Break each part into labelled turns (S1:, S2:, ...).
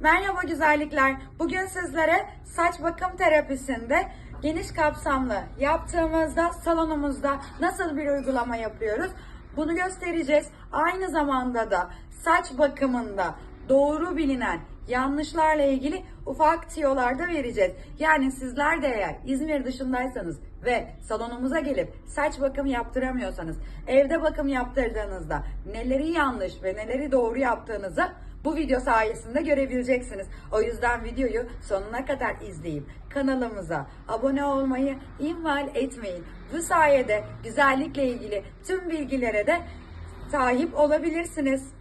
S1: Merhaba güzellikler. Bugün sizlere saç bakım terapisinde geniş kapsamlı yaptığımızda salonumuzda nasıl bir uygulama yapıyoruz? Bunu göstereceğiz. Aynı zamanda da saç bakımında doğru bilinen yanlışlarla ilgili ufak tiyolar da vereceğiz. Yani sizler de eğer İzmir dışındaysanız ve salonumuza gelip saç bakımı yaptıramıyorsanız, evde bakım yaptırdığınızda neleri yanlış ve neleri doğru yaptığınızı bu video sayesinde görebileceksiniz. O yüzden videoyu sonuna kadar izleyip kanalımıza abone olmayı ihmal etmeyin. Bu sayede güzellikle ilgili tüm bilgilere de sahip olabilirsiniz.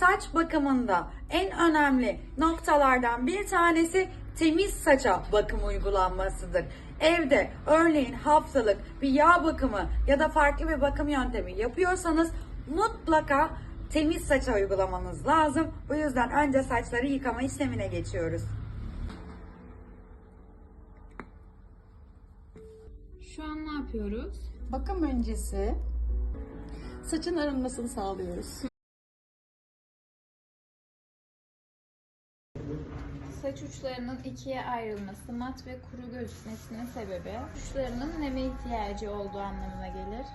S1: Saç bakımında en önemli noktalardan bir tanesi temiz saça bakım uygulanmasıdır. Evde örneğin haftalık bir yağ bakımı ya da farklı bir bakım yöntemi yapıyorsanız mutlaka temiz saça uygulamanız lazım. Bu yüzden önce saçları yıkama işlemine geçiyoruz.
S2: Şu an ne yapıyoruz?
S3: Bakım öncesi saçın arınmasını sağlıyoruz.
S2: Saç uçlarının ikiye ayrılması mat ve kuru gözükmesinin sebebi uçlarının neme ihtiyacı olduğu anlamına gelir.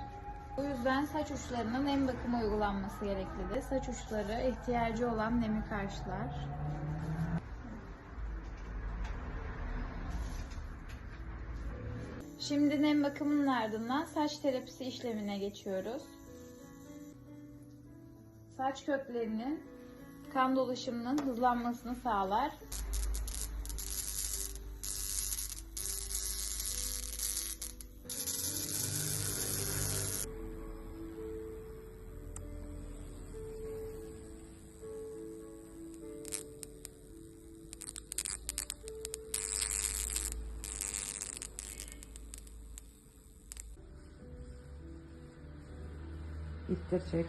S2: Bu yüzden saç uçlarına nem bakımı uygulanması gereklidir. Saç uçları ihtiyacı olan nemi karşılar. Şimdi nem bakımının ardından saç terapisi işlemine geçiyoruz. Saç köklerinin kan dolaşımının hızlanmasını sağlar.
S1: İttir.